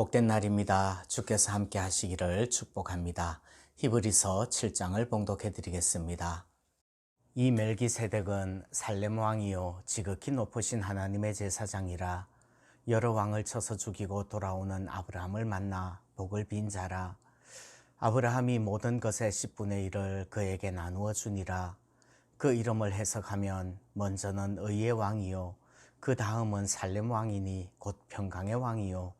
복된 날입니다. 주께서 함께 하시기를 축복합니다. 히브리서 7장을 봉독해 드리겠습니다. 이 멜기세덱은 살렘 왕이요 지극히 높으신 하나님의 제사장이라 여러 왕을 쳐서 죽이고 돌아오는 아브라함을 만나 복을 빈 자라 아브라함이 모든 것의 10분의 1을 그에게 나누어 주니라 그 이름을 해석하면 먼저는 의의 왕이요 그 다음은 살렘 왕이니 곧 평강의 왕이요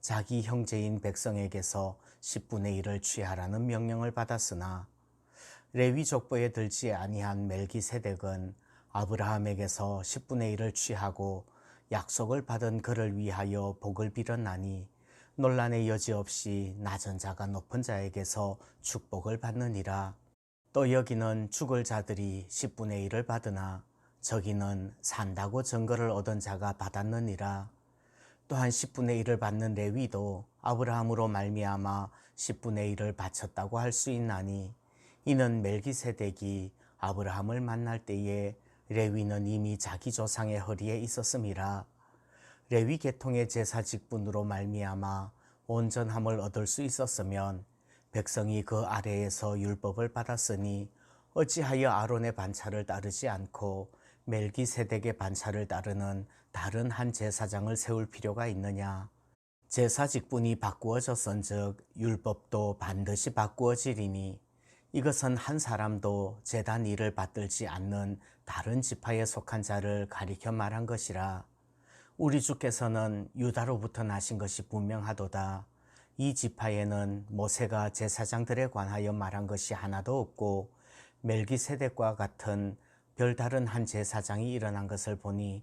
자기 형제인 백성에게서 10분의 1을 취하라는 명령을 받았으나 레위 족보에 들지 아니한 멜기세덱은 아브라함에게서 10분의 1을 취하고 약속을 받은 그를 위하여 복을 빌었나니 논란의 여지 없이 낮은 자가 높은 자에게서 축복을 받느니라. 또 여기는 죽을 자들이 10분의 1을 받으나 저기는 산다고 증거를 얻은 자가 받았느니라. 또한 10분의 1을 받는 레위도 아브라함으로 말미암아 10분의 1을 바쳤다고 할 수 있나니 이는 멜기세덱이 아브라함을 만날 때에 레위는 이미 자기 조상의 허리에 있었음이라 레위 계통의 제사 직분으로 말미암아 온전함을 얻을 수 있었으면 백성이 그 아래에서 율법을 받았으니 어찌하여 아론의 반차를 따르지 않고 멜기세덱의 반차를 따르는 다른 한 제사장을 세울 필요가 있느냐? 제사 직분이 바꾸어졌은즉 율법도 반드시 바꾸어지리니 이것은 한 사람도 제단 일을 받들지 않는 다른 지파에 속한 자를 가리켜 말한 것이라. 우리 주께서는 유다로부터 나신 것이 분명하도다. 이 지파에는 모세가 제사장들에 관하여 말한 것이 하나도 없고 멜기세덱과 같은 별다른 한 제사장이 일어난 것을 보니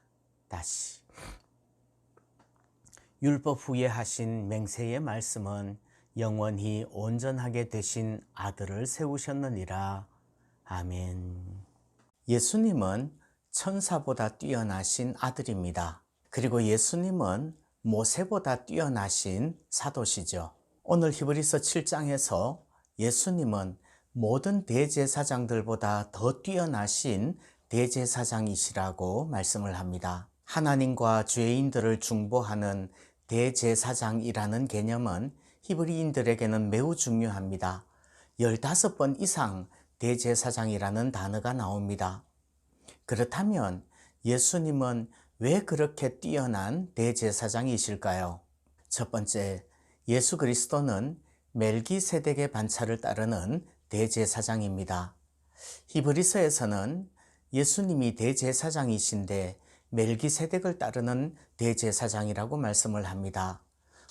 다시 율법 후에 하신 맹세의 말씀은 영원히 온전하게 되신 아들을 세우셨느니라. 아멘. 예수님은 천사보다 뛰어나신 아들입니다. 그리고 예수님은 모세보다 뛰어나신 사도시죠. 오늘 히브리서 7장에서 예수님은 모든 대제사장들보다 더 뛰어나신 대제사장이시라고 말씀을 합니다. 하나님과 죄인들을 중보하는 대제사장이라는 개념은 히브리인들에게는 매우 중요합니다. 15번 이상 대제사장이라는 단어가 나옵니다. 그렇다면 예수님은 왜 그렇게 뛰어난 대제사장이실까요? 첫 번째, 예수 그리스도는 멜기세덱의 반차를 따르는 대제사장입니다. 히브리서에서는 예수님이 대제사장이신데 멜기세덱을 따르는 대제사장이라고 말씀을 합니다.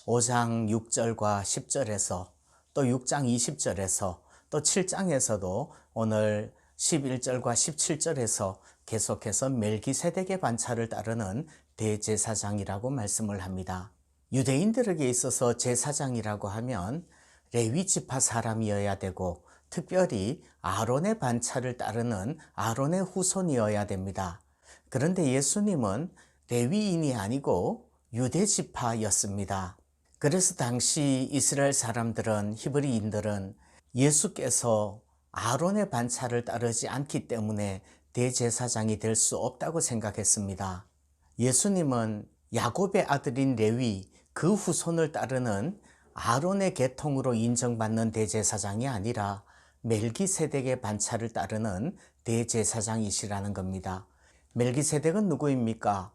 5장 6절과 10절에서 또 6장 20절에서 또 7장에서도 오늘 11절과 17절에서 계속해서 멜기세덱의 반차를 따르는 대제사장이라고 말씀을 합니다. 유대인들에게 있어서 제사장이라고 하면 레위 지파 사람이어야 되고 특별히 아론의 반차를 따르는 아론의 후손이어야 됩니다. 그런데 예수님은 레위인이 아니고 유대 지파였습니다. 그래서 당시 이스라엘 사람들은 히브리인들은 예수께서 아론의 반차를 따르지 않기 때문에 대제사장이 될 수 없다고 생각했습니다. 예수님은 야곱의 아들인 레위 그 후손을 따르는 아론의 계통으로 인정받는 대제사장이 아니라 멜기세덱의 반차를 따르는 대제사장이시라는 겁니다. 멜기세덱은 누구입니까?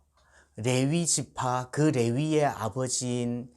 레위 지파 그 레위의 아버지인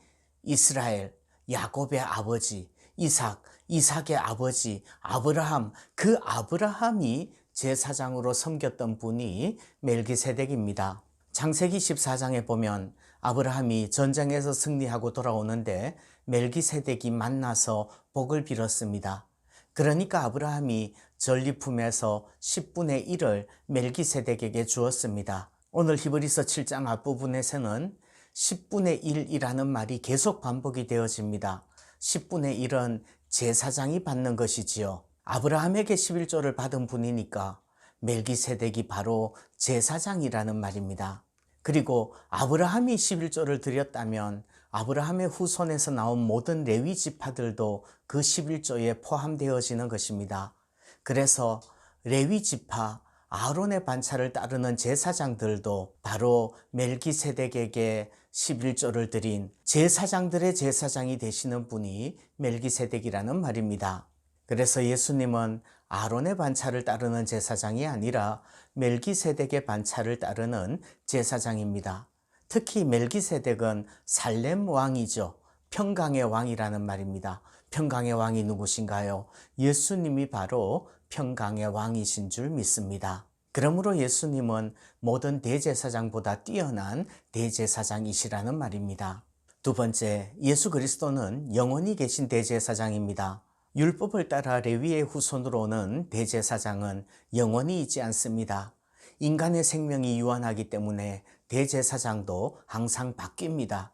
이스라엘, 야곱의 아버지, 이삭, 이삭의 아버지, 아브라함, 그 아브라함이 제사장으로 섬겼던 분이 멜기세덱입니다. 창세기 14장에 보면 아브라함이 전쟁에서 승리하고 돌아오는데 멜기세덱이 만나서 복을 빌었습니다. 그러니까 아브라함이 전리품에서 10분의 1을 멜기세덱에게 주었습니다. 오늘 히브리서 7장 앞부분에서는 10분의 1이라는 말이 계속 반복이 되어집니다. 10분의 1은 제사장이 받는 것이지요. 아브라함에게 11조를 받은 분이니까 멜기세덱이 바로 제사장이라는 말입니다. 그리고 아브라함이 11조를 드렸다면 아브라함의 후손에서 나온 모든 레위 지파들도 그 11조에 포함되어지는 것입니다. 그래서 레위 지파 아론의 반차를 따르는 제사장들도 바로 멜기세덱에게 11조를 드린 제사장들의 제사장이 되시는 분이 멜기세덱이라는 말입니다. 그래서 예수님은 아론의 반차를 따르는 제사장이 아니라 멜기세덱의 반차를 따르는 제사장입니다. 특히 멜기세덱은 살렘 왕이죠. 평강의 왕이라는 말입니다. 평강의 왕이 누구신가요? 예수님이 바로 평강의 왕이신 줄 믿습니다. 그러므로 예수님은 모든 대제사장보다 뛰어난 대제사장이시라는 말입니다. 두 번째, 예수 그리스도는 영원히 계신 대제사장입니다. 율법을 따라 레위의 후손으로 오는 대제사장은 영원히 있지 않습니다. 인간의 생명이 유한하기 때문에 대제사장도 항상 바뀝니다.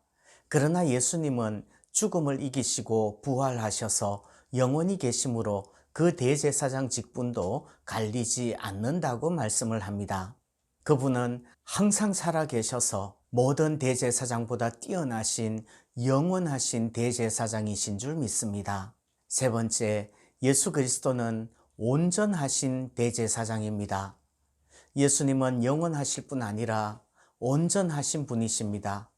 그러나 예수님은 죽음을 이기시고 부활하셔서 영원히 계심으로 그 대제사장 직분도 갈리지 않는다고 말씀을 합니다. 그분은 항상 살아 계셔서 모든 대제사장보다 뛰어나신 영원하신 대제사장이신 줄 믿습니다. 세 번째, 예수 그리스도는 온전하신 대제사장입니다. 예수님은 영원하실 뿐 아니라 온전하신 분이십니다.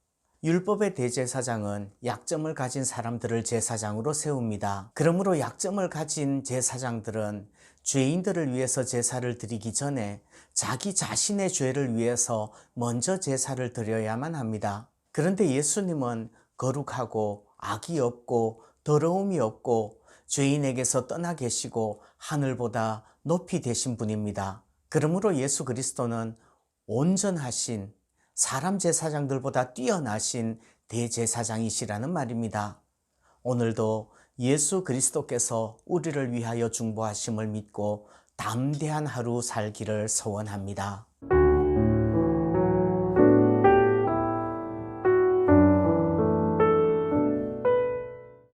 율법의 대제사장은 약점을 가진 사람들을 제사장으로 세웁니다. 그러므로 약점을 가진 제사장들은 죄인들을 위해서 제사를 드리기 전에 자기 자신의 죄를 위해서 먼저 제사를 드려야만 합니다. 그런데 예수님은 거룩하고 악이 없고 더러움이 없고 죄인에게서 떠나 계시고 하늘보다 높이 되신 분입니다. 그러므로 예수 그리스도는 온전하신 사람 제사장들보다 뛰어나신 대제사장이시라는 말입니다. 오늘도 예수 그리스도께서 우리를 위하여 중보하심을 믿고 담대한 하루 살기를 소원합니다.